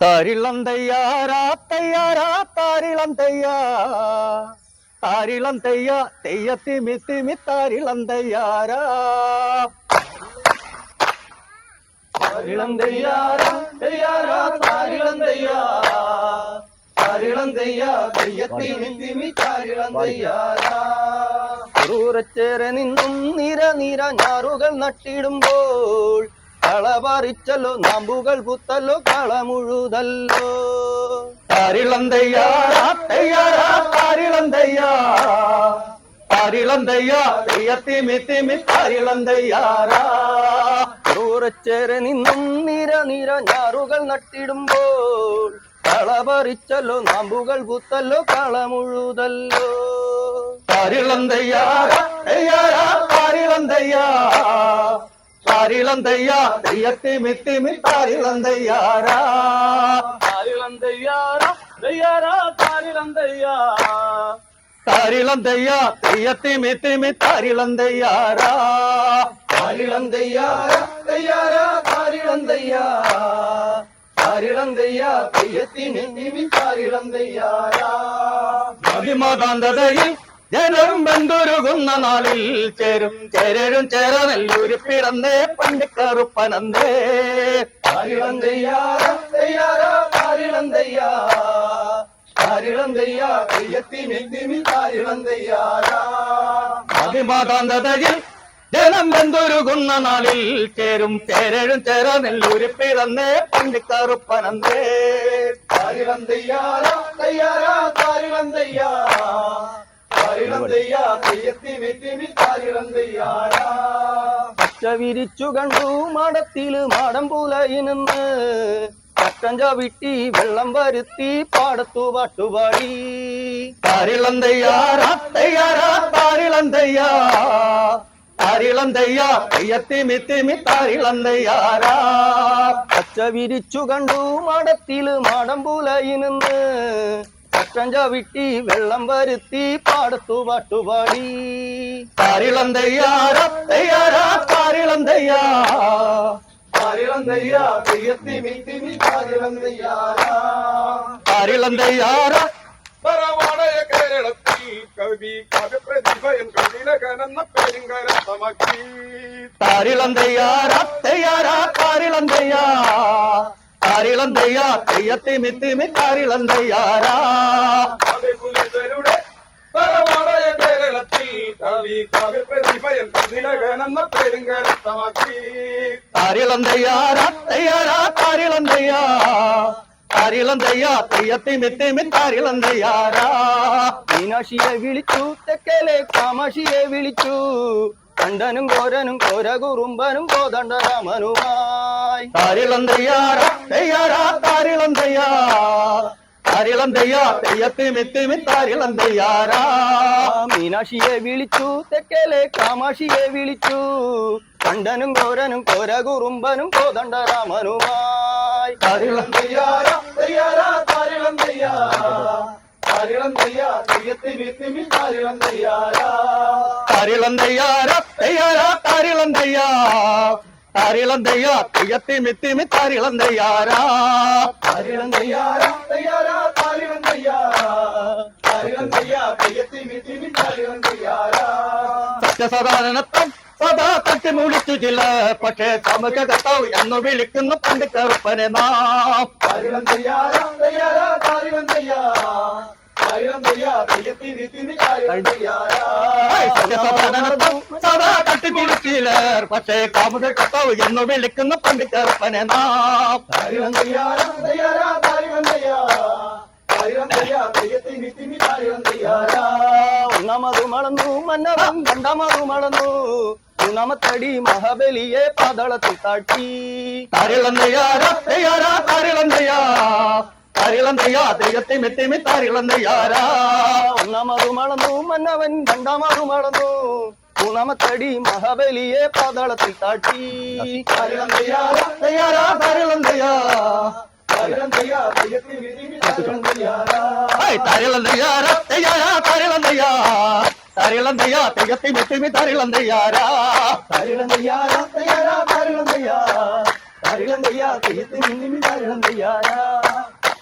താരിളന്തയ്യാരാ തയ്യാറാ താരിളന്തയ്യാ താരിളന്തയ്യ തെയ്യ തിമി തിമി താരിളന്തയ്യാരാ താരിളന്തയ്യാരാ തയ്യാറാ താരിളന്തയ്യാ താരിളന്തയ്യാ തെയ്യ തിമി തിമി താരിളന്തയ്യാരാ ക്രൂരച്ചേര നിന്നും നിര നിര ഞാറുകൾ നട്ടിടുമ്പോൾ കള പറിച്ചല്ലോ നാമ്പുകൾ പുത്തല്ലോ കളമുഴുതല്ലോ തരിളന്തയ്യാ താരിളന്തയ്യാ. താരിളന്തയ്യാ തിമി തിമി നിന്നും നിര നിര ഞാറുകൾ നട്ടിടുമ്പോൾ കളപറിച്ചല്ലോ നാമ്പുകൾ പുത്തല്ലോ കളമുഴുതല്ലോ താരിളന്തയ്യാരാ തയ്യാറാ താരിളന്തയ്യാ. താരിളന്തയ്യാ തെയ്യത്തിമി തിമി താരിളന്തയ്യാരാ താരിളന്തയ്യാറാ തയ്യാറാ താരിളന്തയ്യാ താരിളന്തയ്യാ തെയ്യത്തിമി തിമി താരിളന്തയ്യാരാ താരിളന്തയ്യാരാ തയ്യാറാ താരിളന്തയ്യാ താരിളന്തയ്യാ തെയ്യത്തിമി തിമി താരിളന്തയ്യാരാ മതിമതാന്തതയിൽ ജനം ബന്ധുരുകുന്ന നാളിൽ ചേരും ചേരരും ചേര നെല്ലൂരി പിറന്നേ പണ്ട് കറുപ്പനന്തേ അതിമാതാന്തതയിൽ ജനം ബന്ധുരുകുന്ന നാളിൽ ചേരും ചേരഴും ചേര നെല്ലൂരി പിറന്നേ പണ്ട് കറുപ്പനന്തേ താരിളന്തയ്യാരാ തയ്യാറാ താരിളന്തയ്യാ തെയ്യത്തിമി തിമി താരിളന്തയ്യാരാ പച്ച വിരിച്ചു കണ്ടു മാടത്തിൽ മാടം പൂലയിനെന്ന് കട്ടഞ്ച വിട്ടി വെള്ളം വരുത്തി പാടത്തു പാട്ടുപാടി താരിളന്തയ്യാറാ തയ്യാറാ താരിളന്തയ്യാ താരിളന്തയ്യാ തെയ്യത്തിമി തിമി താരിളന്തയ്യാരാ പച്ച വിരിച്ചു കണ്ടു മാടത്തിൽ മാടം പൂലയിനെന്ന് കട്ടഞ്ച ചവിട്ടി വെള്ളം വരുത്തി പാടത്തു പാട്ടുപാടി. പാരിളം തയ്യാറാ താരിളന്തയ്യാ താരിളന്തയ്യാ പാരിളം തയ്യാറാ താരിളന്തയ്യാരാ താരിളന്തയ്യാറാ പരമാണയ കേരളത്തിൽ കവി കവിപ്രതിഭയൻ കവിലകനെന്ന പെരുങ്കരത്തമാക്കി താരിളം തയ്യാറാ താരിളന്തയ്യാ താരിളന്തയ്യാ തെയ്യത്തിമി തിമി കാരിളന്തയ്യാരാ താരിളന്തയ്യാറാ തയ്യാറാ താരിളന്തയ്യാ താരിളന്തയ്യാ തെയ്യത്തിമി തിമി താരിളന്തയ്യാരാ മീനാക്ഷിയെ വിളിച്ചു തെക്കലെ കാമാക്ഷിയെ വിളിച്ചു. കണ്ടനും കോരനും കോര കുറുമ്പനും കോതണ്ട രാമനുമായി താരിളം തയ്യാറാ താരിളം തയ്യാ താരിളം തയ്യാ തെയ്യത്തിമി തിമി തയ്യാറാ മീനാക്ഷിയെ വിളിച്ചു തെക്കലെ കാമാക്ഷിയെ വിളിച്ചു. കണ്ടനും കോരനും കോര കുറുമ്പനും കോതണ്ട രാമനുമായി താരിളം തയ്യാറാ തയ്യാറാ താരിളം തയ്യാറാ താരിളം തയ്യാ തെയ്യത്തിമി തിമി താരിളന്തയ്യാരാ തയ്യാറാ തയ്യാറാ സത്യസദാനത്വം സദാ തട്ടി മുളിച്ചു ചില പക്ഷേ സമക എന്ന് വിളിക്കുന്നു പണ്ട് കറുപ്പനെ നാം. താരിളന്തയ്യാറാ തയ്യാറാ താരിളന്തയ്യാ സദാ തട്ടിപ്പിടിച്ചില്ലർ പക്ഷേ കാമുക കത്താവ് എന്ന് വിളിക്കുന്ന പണ്ടിക്കറുപ്പനെ നാം. ഒന്നാമതു മളന്നു മന്നവം രണ്ടാമതു മളന്നു മൂന്നാമത്തടി മഹാബലിയെ പാതളത്തിൽ താട്ടി താരിളന്തയ്യാരാ തയ്യാറാ താരിളന്തയ്യാ താരിളന്തയ്യാ ദൈവത്തെ മെത്തിമി താരിളന്തയ്യാരാ ഒന്നാമതു മളന്നു മന്നവൻ രണ്ടാമതു മളന്നു മൂന്നാമത്തടി മഹാബലിയെ പാതാളത്തിൽ താട്ടി താരിളന്തയ്യാരാ തയ്യാറാ താരിളന്തയ്യാ ഹായ്, താരിളന്തയ്യാരാ തയ്യാറാ താരിളന്തയ്യാ താരിളന്തയ്യാ തെയ്യത്തെ മെത്തിമി താരിളന്തയ്യാരാ താരിളന്തയ്യാരാ തയ്യാറാ താരിളന്തയ്യാ താരിളന്തയ്യാ തെയ്യത്തെ മെത്തിമി താരിളന്തയ്യാരാ